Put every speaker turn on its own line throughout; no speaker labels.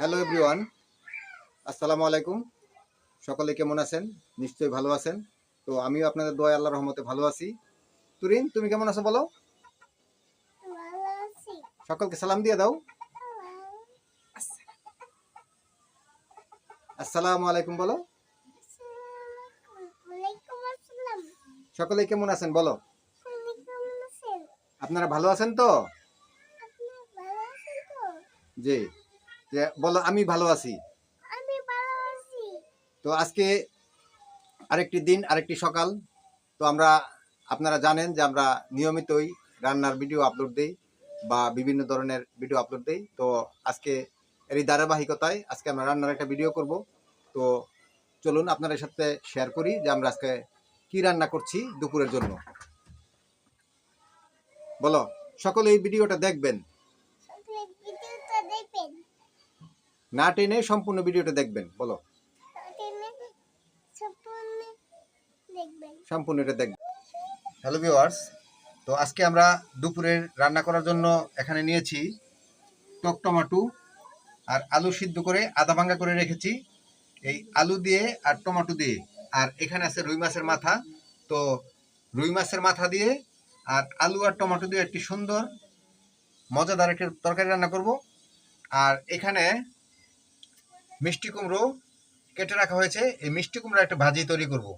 Hello everyone আসসালামু আলাইকুম সকলে কেমন আছেন? নিশ্চয়ই ভালো আছেন। তো আমিও আপনাদের দোয়া আল্লাহর রহমতে ভালো আছি। তুরিন তুমি কেমন আছো বলো? সকলকে সালাম দিয়ে দাও। আসসালামু আলাইকুম বলো। সকলে কেমন আছেন বলো। আপনারা ভালো আছেন তো? জি। বলো আমি ভালো আছি। তো আজকে আরেকটি দিন আরেকটি সকাল। তো আমরা আপনারা জানেন যে আমরা নিয়মিতই রান্নার ভিডিও আপলোড দিই বা বিভিন্ন ধরনের ভিডিও আপলোড দিই। তো আজকে এরই ধারাবাহিকতায় আজকে আমরা রান্নার একটা ভিডিও করব। তো চলুন আপনাদের সাথে শেয়ার করি যে আমরা আজকে কি রান্না করছি দুপুরের জন্য। বলো সকলে এই ভিডিওটা দেখবেন। না টেনে সম্পূর্ণ ভিডিওটা দেখবেন, বলো।
সম্পূর্ণ
এটা দেখবেন। হ্যালো ভিওয়ার্স তো আজকে আমরা দুপুরের রান্না করার জন্য এখানে নিয়েছি টক টমাটো আর আলু সিদ্ধ করে আদা ভাঙ্গা করে রেখেছি। এই আলু দিয়ে আর টমাটো দিয়ে, আর এখানে আছে রুই মাছের মাথা। তো রুই মাছের মাথা দিয়ে আর আলু আর টমেটো দিয়ে একটি সুন্দর, মজাদার একটি তরকারি রান্না করব। আর এখানে মিষ্টি কুমড়ো কেটে রাখা হয়েছে। এই মিষ্টি কুমড়ো একটা ভাজি তৈরি করব।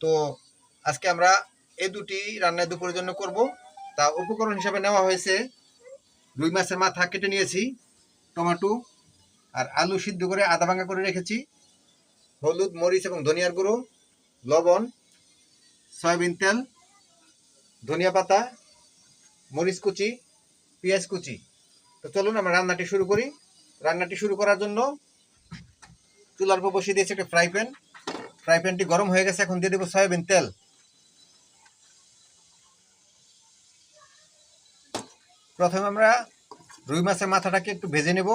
তো আজকে আমরা এই দুটি রান্না দুপুরের জন্য করব। তা উপকরণ হিসাবে নেওয়া হয়েছে রুই মাছের মাথা কেটে নিয়েছি, টমেটো আর আলু সিদ্ধ করে আদা ভাঙা করে রেখেছি, হলুদ, মরিচ এবং ধনিয়ার গুঁড়ো, লবণ, সয়াবিন তেল, ধনিয়া পাতা, মরিচ কুচি, পেঁয়াজ কুচি। তো চলুন আমরা রান্নাটি শুরু করি। রান্নাটি শুরু করার জন্য চুলার উপর বসিয়ে দিয়েছি একটা ফ্রাই প্যান ফ্রাই প্যানটি গরম হয়ে গেছে, এখন দিয়ে দেবো সয়াবিন তেল। প্রথমে আমরা রুই মাছের মাথাটাকে একটু ভেজে নেব।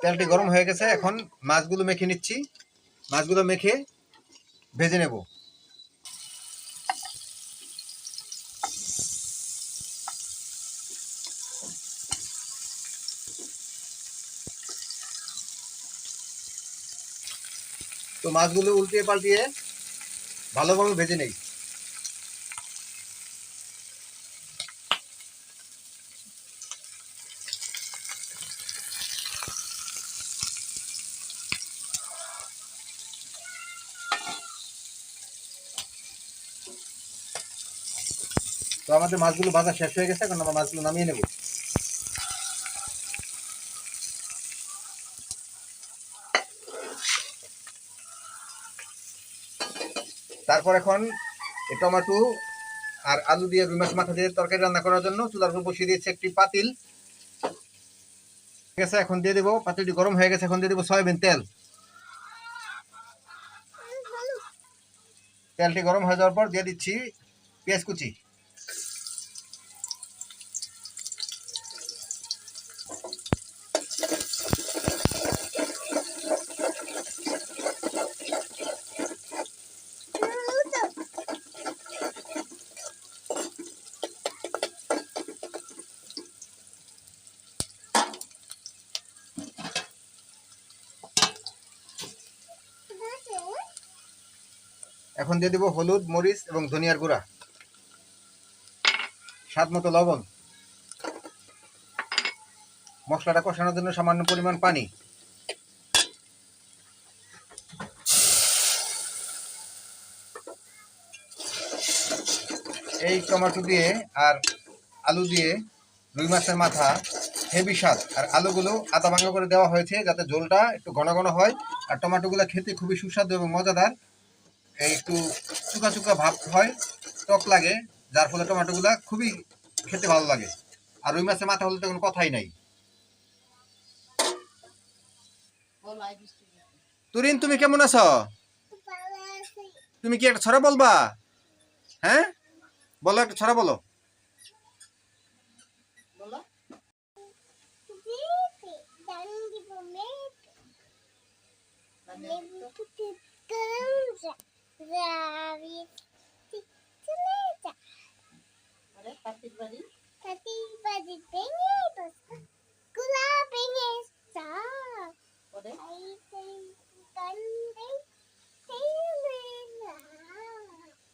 তেলটি গরম হয়ে গেছে, এখন মাছগুলো মেখে নিচ্ছি। মাছগুলো মেখে ভেজে নেব। মাছগুলো উল্টিয়ে পাল্টিয়ে ভালোভাবে ভেজে নেই। তো আমাদের মাছগুলো ভাজা শেষ হয়ে গেছে, এখন আমরা মাছগুলো নামিয়ে নেব। তারপর এখন টমাটো আর আলু দিয়ে রুই মাছ মাথা দিয়ে তরকারি রান্না করার জন্য চুলার উপর বসিয়ে দিয়েছে একটি পাতিল। ঠিক আছে, এখন দিয়ে দেবো। পাতিলটি গরম হয়ে গেছে, এখন দিয়ে দেবো সয়াবিন তেল। তেলটি গরম হয়ে যাওয়ার পর দিয়ে দিচ্ছি পেঁয়াজ কুচি। এখন দিয়ে দেবো হলুদ, মরিচ এবং ধনিয়ার গুঁড়া। স্বাদ মতো লবণ। মশলাটা কষানোর জন্য সামান্য পরিমাণ পানি। এই টমেটো দিয়ে আর আলু দিয়ে রুই মাছের মাথা, হেভি স্বাদ। আর আলুগুলো আদা ভাঙা করে দেওয়া হয়েছে যাতে ঝোলটা একটু ঘন ঘন হয়। আর টমেটোগুলো খেতে খুবই সুস্বাদু এবং মজাদার। একটু চুকা চুকা ভাব হয় টক লাগে যার ফলে টমেটোগুলা খুবই খেতে ভালো লাগে আর রুই মাছের মাথা হলে তো কোনো কথাই নাই তুরিন তুমি কেমন আছো তুমি কি একটা ছড়া বলবা হ্যাঁ বলো একটা ছড়া বলো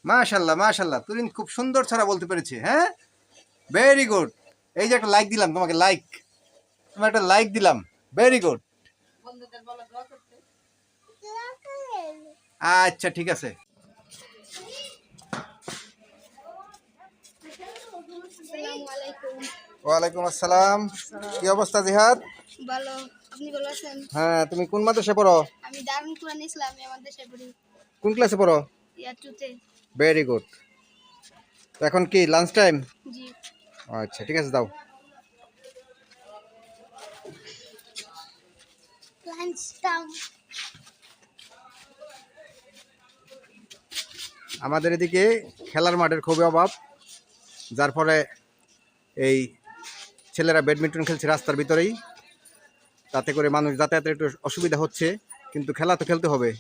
মাশাল্লাহ মাশাল্লাহ। তুরিন খুব সুন্দর ছাড়া বলতে পেরেছি হ্যাঁ? ভেরি গুড এই যে একটা লাইক দিলাম তোমাকে লাইক তোমার একটা লাইক দিলাম। ভেরি গুড বন্ধুদের বলো
দোয়া করতে।
দোয়া করে আচ্ছা ঠিক আছে। ওয়ালাইকুম আসসালাম। কি অবস্থা জিহাদ?
ভালো। আপনি ভালো আছেন?
হ্যাঁ তুমি কোন মাদ্রাসে পড়ো?
আমি দারুণ কুরআন ইসলামী আমাদের সেবরি
কোন ক্লাসে পড়ো?
ইয়ার টুতে
ভেরি গুড এখন কি লাঞ্চ টাইম
জি।
আচ্ছা ঠিক আছে দাও।
লাঞ্চ টাইম
আমাদের এদিকে খেলার মাঠের খুবই অভাব, যার ফলে এই ছেলেরা ব্যাডমিন্টন খেলছে রাস্তার ভিতরেই। তাতে করে মানুষ যাতায়াতের একটু অসুবিধা হচ্ছে, কিন্তু খেলা তো খেলতে হবে।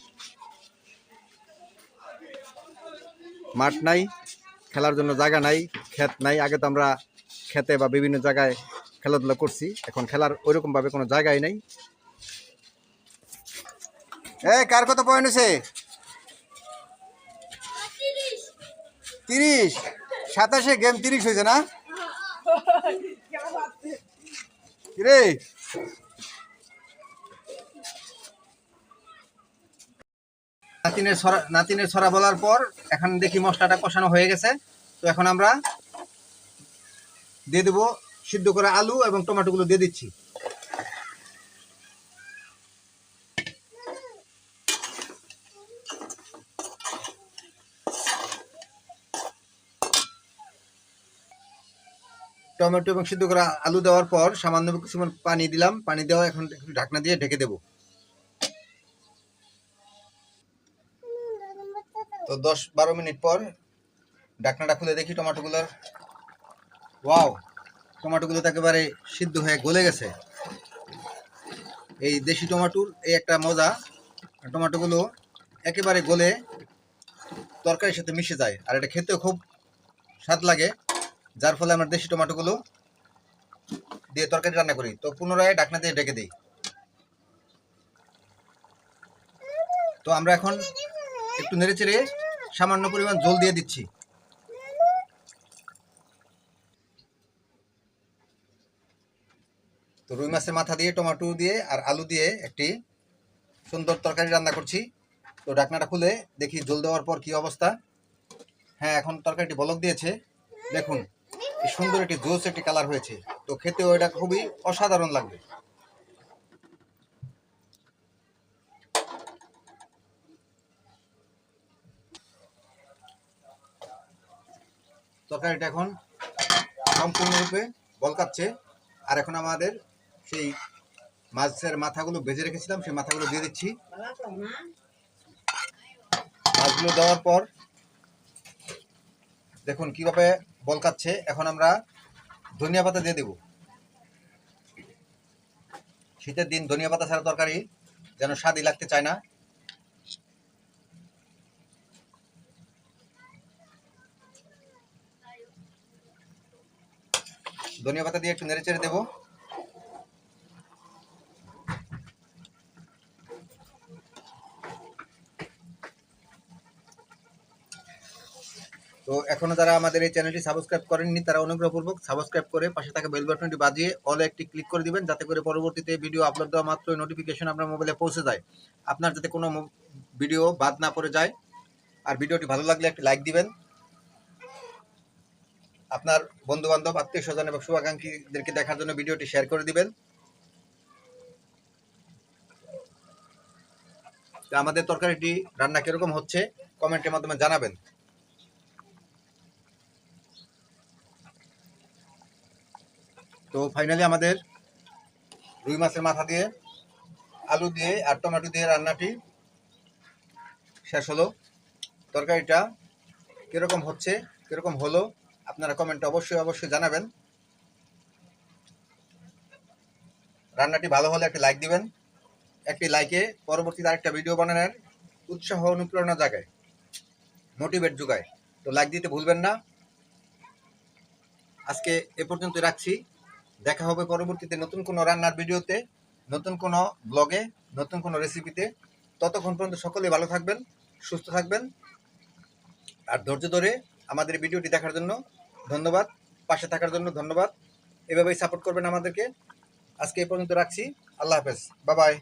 মাঠ নাই, খেলার জন্য জায়গা নাই, ক্ষেত নাই। আগে তো আমরা খেতে বা বিভিন্ন জায়গায় খেলাধুলা করছি, এখন খেলার ওইরকমভাবে কোনো জায়গায় নাই। এ, কার কত পয়েন্ট তিরিশ। সাতাশে গেম তিরিশ হয়েছে না? রে নাতিনের ছড়া নাতিনের ছড়া বলার পর এখন দেখি মশলাটা কষানো হয়ে গেছে। তো এখন আমরা দিয়ে দেবো সিদ্ধ করা আলু এবং টমেটোগুলো দিয়ে দিচ্ছি। টমেটো এবং সিদ্ধ করা আলু দেওয়ার পর সামান্য কিছুমান পানি দিলাম। পানি দেওয়া এখন ঢাকনা দিয়ে ঢেকে দেবো। তো দশ বারো মিনিট পর ঢাকনাটা খুলে দেখি টমেটোগুলোর। ওয়াও, টমেটোগুলো তো একেবারে সিদ্ধ হয়ে গলে গেছে। এই দেশি টমেটোর এই একটা মজা, টমেটোগুলো একেবারে গলে তরকারির সাথে মিশে যায়। আর এটা খেতেও খুব স্বাদ লাগে। যার ফলে আমরা দেশি টমেটোগুলো দিয়ে তরকারি রান্না করি। তো পুনরায় ঢাকনা দিয়ে ঢেকে দিই। তো আমরা এখন একটু নেড়ে চেড়ে সামান্য পরিমাণ জল দিয়ে দিচ্ছি। তো রুই মাছের মাথা দিয়ে, টমেটো দিয়ে আর আলু দিয়ে একটি সুন্দর তরকারি রান্না করছি। তো ঢাকনাটা খুলে দেখি জল দেওয়ার পর কি অবস্থা। হ্যাঁ এখন তরকারিটি বলক দিয়েছে। দেখুন। সুন্দর একটি জোস, একটি কালার হয়েছে। তো খেতেও এটা খুবই অসাধারণ লাগবে। তরকারিটা এখন সম্পূর্ণরূপে বলকাচ্ছে আর এখন আমাদের সেই মাছের মাথাগুলো ভেজে রেখেছিলাম, সেই মাথাগুলো দিয়ে দিচ্ছি। মাছগুলো দেওয়ার পর দেখুন কীভাবে বলকাচ্ছে এখন আমরা ধনিয়া পাতা দিয়ে দেব। শীতের দিন ধনিয়া পাতা ছাড়া তরকারি যেন স্বাদই লাগতে চায় না। ধনিয়া পাতা দিয়ে একটু নেড়ে চেড়ে দেবো। তো এখনও যারা আমাদের এই চ্যানেলটি সাবস্ক্রাইব করেননি, তারা অনুগ্রহপূর্বক সাবস্ক্রাইব করে পাশে থাকা বেল বাটনটি বাজিয়ে অল একটি ক্লিক করে দিবেন, যাতে করে পরবর্তীতে ভিডিও আপলোড দেওয়া মাত্রই নোটিফিকেশন আপনার মোবাইলে পৌঁছে যায়। আপনার যাতে কোনো ভিডিও বাদ না পড়ে যায়। আর ভিডিওটি ভালো লাগলে একটি লাইক দিবেন। আপনার বন্ধু বান্ধব আত্মীয় স্বজন এবং শুভাকাঙ্ক্ষীদেরকে দেখার জন্য ভিডিওটি শেয়ার করে দিবেন। আমাদের তরকারিটি রান্না কীরকম হচ্ছে কমেন্টের মাধ্যমে জানাবেন। তো ফাইনালি আমাদের রুই মাছের মাথা দিয়ে আলু দিয়ে আর টমেটো দিয়ে রান্নাটি শেষ হলো। তরকারিটা কীরকম হচ্ছে, কীরকম হলো, আপনারা কমেন্টে অবশ্যই অবশ্যই জানাবেন। রান্নাটি ভালো হলে একটি লাইক দিবেন, একটি লাইকে পরবর্তীতে আরেকটা ভিডিও বানানোর উৎসাহ অনুপ্রেরণা জাগায় মোটিভেট যোগায়। তো লাইক দিতে ভুলবেন না। আজকে এ পর্যন্ত রাখছি। দেখা হবে পরবর্তীতে নতুন কোনো রান্নার ভিডিওতে, নতুন কোনো ব্লগে, নতুন কোনো রেসিপিতে ততক্ষণ পর্যন্ত সকলে ভালো থাকবেন, সুস্থ থাকবেন। আর ধৈর্য ধরে আমাদের ভিডিওটি দেখার জন্য ধন্যবাদ, পাশে থাকার জন্য ধন্যবাদ। এভাবেই সাপোর্ট করবেন আমাদেরকে। আজকে এই পর্যন্ত রাখছি। আল্লাহ হাফেজ। বাবাই